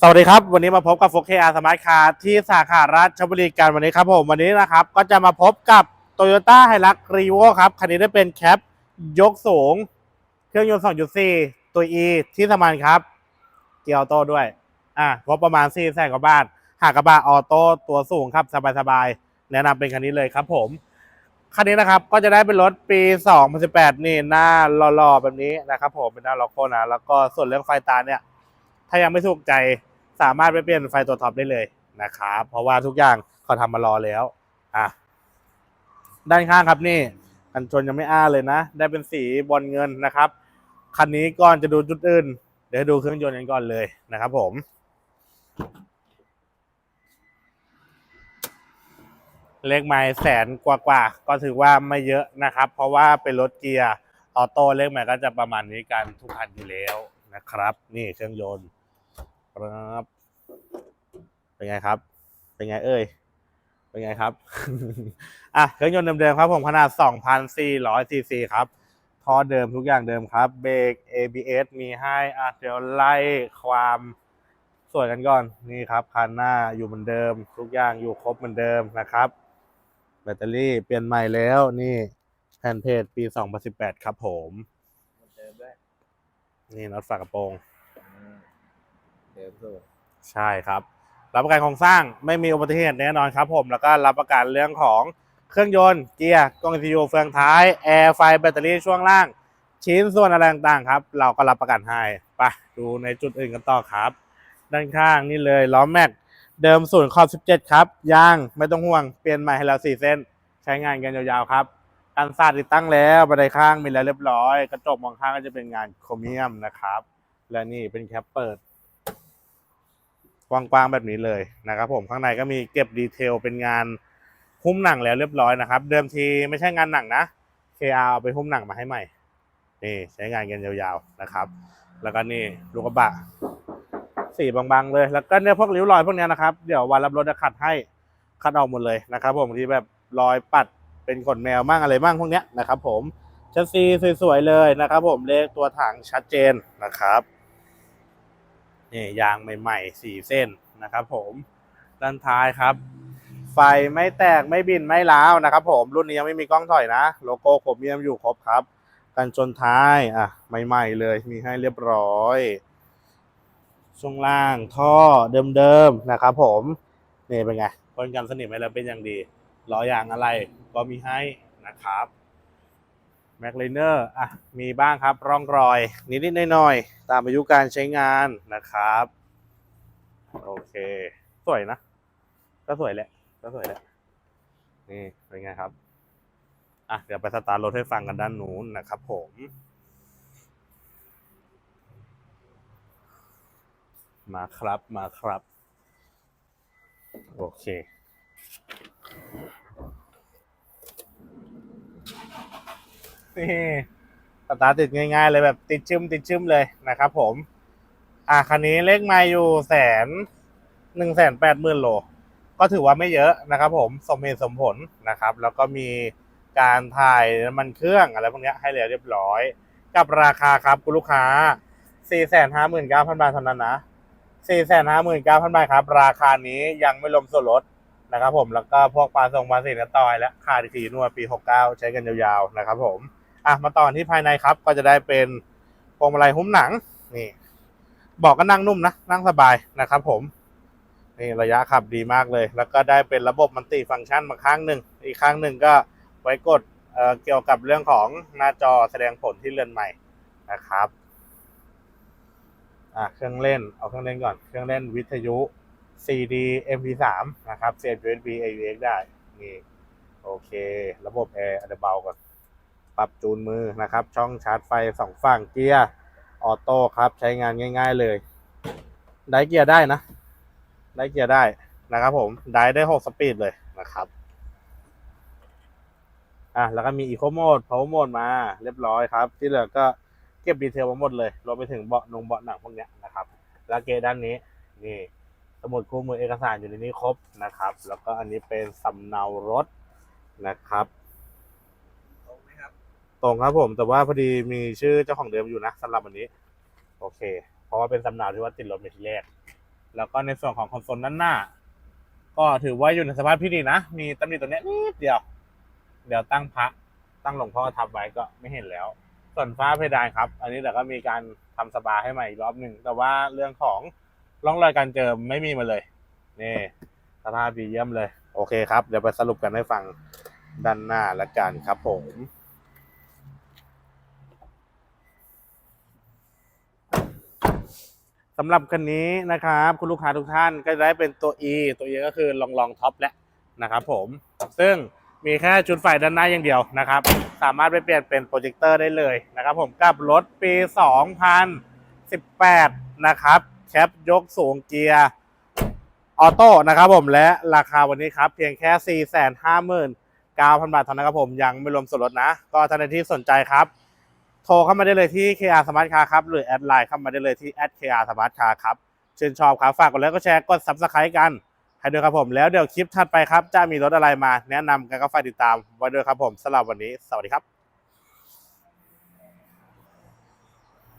สวัสดีครับ วันนี้มาพบกับโฟกเคอาสมาร์ทคาร์ที่สาขาราชบุรีกันวันนี้ครับผมวันนี้นะครับ ก็จะมาพบกับ t o y ยต้าไฮรักรีโวครับ คันนี้ได้เป็นแคปยกสูง เครื่องยนต์ 2.4 ตัว E ที่สมานครับ เกียร์ออโต้ด้วย อะงบประมาณ 4 แสนกว่าบาท หากระบะออโต้ตัวสูงครับ สบายๆ แนะนำเป็นคันนี้เลยครับผมคันนี้นะครับก็จะได้เป็นรถปี 2018 นี่หน้าหล่อๆแบบนี้นะครับผมเป็นหน้าล็อกโคนะแล้วก็ส่วนเรื่องไฟตาเนี่ย ถ้ายังไม่ถูกใจสามารถไปเปลี่ยนไฟตัวท็อปได้เลยนะครับเพราะว่าทุกอย่างเขาทำมารอแล้วอะด้านข้างครับนี่กันชนยังไม่อ้าเลยนะ ได้เป็นสีบอลเงินนะครับคันนี้ก่อนจะดูจุดอื่น เดี๋ยวดูเครื่องยนต์กันก่อนเลยนะครับ ผม เลขไม้แสนกว่าๆก็ถือว่าไม่เยอะนะครับ เพราะว่าเป็นรถเกียร์ออโต้เลขไม้ก็จะประมาณนี้กันทุกคันอยู่แล้วนะครับ นี่เครื่องยนต์ ครับเป็นไงครับ เป็นไงเอ่ย เป็นไงครับ อะเครื่องยนต์เดิมๆครับผมขนาด 2,400ซีซีครับท่อเดิมทุกอย่างเดิมครับ เบรก ABS มีให้อะเดี๋ยวไล่ความสวยกันก่อน นี่ครับคันหน้าอยู่เหมือนเดิม ทุกอย่างอยู่ครบเหมือนเดิมนะครับ แบตเตอรี่เปลี่ยนใหม่แล้วนี่แผ่นเพจปี 2018 ครับผมเดิมด้วยนี่น็อตฝากระโปรงอืม เดิมสุดใช่ครับ รับประกันโครงสร้างไม่มีอุบัติเหตุแน่นอนครับผม แล้วก็รับประกันเรื่องของเครื่องยนต์เกียร์กล้องวิทยุเฟืองท้ายแอร์ไฟแบตเตอรี่ช่วงล่าง ชิ้นส่วนอะไรต่างๆครับ เราก็รับประกันให้ไปดูในจุดอื่นกันต่อครับ ด้านข้างนี่เลยล้อแม็กเดิมศูนย์ขอบ17 ครับยางไม่ต้องห่วงเปลี่ยนใหม่ให้แล้ว4เส้น ใช้งานกันยาวๆครับการสาดติดตั้งแล้วบันไดข้างมีแล้วเรียบร้อย กระจกมองข้างก็จะเป็นงานโครเมียมนะครับ และนี่เป็นแคปเปิด กว้างๆแบบนี้เลยนะครับผมข้างในก็มีเก็บดีเทลเป็นงานหุ้มหนังแล้วเรียบร้อยนะครับ เดิมทีไม่ใช่งานหนังนะ KR เอาไปหุ้มหนังมาให้ใหม่นี่ใช้งานกันยาวๆนะครับ แล้วก็นี่ลูกกระบะสีบางๆเลย แล้วก็เนี่ยพวกริ้วรอยพวกเนี้ยนะครับเดี๋ยววันรับรถจะขัดให้ขัดออกหมดเลยนะครับ ผมที่แบบรอยปัดเป็นขนแมวมั่งอะไรมั่งพวกเนี้ยนะครับ ผมชัสซีสวยๆเลยนะครับ ผมเลขตัวถังชัดเจนนะครับ นี่ยางใหม่ๆสี่เส้นนะครับ ผมด้านท้ายครับ ไฟไม่แตกไม่บินไม่ร้าวนะครับ ผมรุ่นนี้ยังไม่มีกล้องถอยนะ โลโก้โครเมียมอยู่ครบครับกันชนท้ายอะใหม่ๆเลยมีให้เรียบร้อยช่วงล่างท่อเดิมๆนะครับ ผมนี่เป็นไงพ่นกันสนิมไปแล้วเป็นอย่างดีล้อยางอะไรก็มีให้นะครับ แม็กเลเนอร์อะมีบ้างครับร่องรอย นิดๆหน่อยๆตามอายุการใช้งานนะครับ โอเค สวยนะ ก็สวยแหละ ก็สวยแหละ นี่เป็นไงครับ อะ เดี๋ยวไปสตาร์ทรถให้ฟังกันด้านนู้นนะครับผมมาครับมาครับ โอเค นี่สตาร์ติดง่ายๆเลยแบบติดชึมติดชึมเลยนะครับผม อะคันนี้เลขไมาอยู่แสนหนึ่งแสนแปดหมื่นโล ก็ถือว่าไม่เยอะนะครับผมสมเหตุสมผลนะครับ แล้วก็มีการถ่ายน้ำมันเครื่องอะไรพวกนี้ให้เรียบร้อย กับราคาครับคุณลูกค้า 459,000 บาทเท่านั้นนะ 459,000 บาทครับ ราคานี้ยังไม่รวมส่วนลดนะครับผมแล้วก็พวกปลาส่งปลาสีกระตอยและคาดีทีนวดปี 69 ใช้กันยาวๆนะครับผม อะมาต่อที่ภายในครับ ก็จะได้เป็นพวงมาลัยหุ้มหนังนี่เบอกก็นั่งนุ่มนะนั่งสบายนะครับ ผมนี่ระยะขับดีมากเลย แล้วก็ได้เป็นระบบมันติฟังก์ชันมาข้างหนึ่งอีกข้างหนึ่งก็ไว้กดเอ่อเกี่ยวกับเรื่องของหน้าจอแสดงผลที่เรือนใหม่นะครับอะเครื่องเล่นเอาเครื่องเล่นก่อน เครื่องเล่นวิทยุ CD MP3 นะครับเสียบ USB AUX ได้นี่โอเค ระบบแอร์อันเดอร์เบาก่อน ปรับจูนมือนะครับ ช่องชาร์จไฟสองฝั่งเกียร์ออโต้ครับ ใช้งานง่าย ๆเลย ได้เกียร์ได้นะ ได้เกียร์ได้นะครับผม ได้ได้หกสปีดเลยนะครับอะแล้วก็มีอีโคโหมด power mode มาเรียบร้อยครับ ที่เหลือก็เก็บดีเทลมาหมดเลยรวมไปถึงเบาะนงเบาะหนังพวกเนี้ยนะครับ แล้วเกยร์ด้านนี้นี่สมุดคู่มือเอกสารอยู่ในนี้ครบนะครับ แล้วก็อันนี้เป็นสำเนารถนะครับ ตรงไหมครับ ตรงครับผมแต่ว่าพอดีมีชื่อเจ้าของเดิมอยู่นะสำหรับวันนี้ โอเค เพราะว่าเป็นสำเนาที่ว่าติดรถมาทีแรก แล้วก็ในส่วนของคอนโซลด้านหน้า ก็ถือว่าอยู่ในสภาพที่ดีนะ มีตำหนิตัวเนี้ยนิดเดียว เดี๋ยวตั้งพระตั้งหลวงพ่อทับไว้ก็ไม่เห็นแล้ว ส่วนฟ้าเพดานครับ อันนี้เดี๋ยวก็มีการทำสปาให้ใหม่อีกรอบหนึ่งแต่ว่าเรื่องของร่องรอยการเจิมไม่มีมาเลยนี่สภาพดีเยี่ยมเลย โอเคครับ เดี๋ยวไปสรุปกันให้ฟังด้านหน้าละกันครับผม สำหรับคันนี้นะครับ คุณลูกค้าทุกท่านก็จะได้เป็นตัว E ตัว E ก็คือลองลองท็อปแล้วนะครับผมซึ่งมีแค่ชุดไฟด้านหน้าอย่างเดียวนะครับ สามารถไปเปลี่ยนเป็นโปรเจคเตอร์ได้เลยนะครับผมกับรถปี 2018 นะครับแคปยกสูงเกียร์ออโต้นะครับผมและราคาวันนี้ครับ เพียงแค่ 459,000 บาทเท่านั้นครับผมยังไม่รวมส่วนลดนะ ก็ท่านใดที่สนใจครับ โทรเข้ามาได้เลยที่ KR Smart Car ครับ หรือแอดไลน์เข้ามาได้เลยที่ @KR Smart Car ครับชื่นชอบครับฝากกดไลค์กดแชร์กด Subscribe กันให้ด้วยครับผม แล้วเดี๋ยวคลิปถัดไปครับ จะมีรถอะไรมา แนะนำกันก็ฝากติดตามไว้ด้วยครับผมสำหรับวันนี้ สวัสดีครับ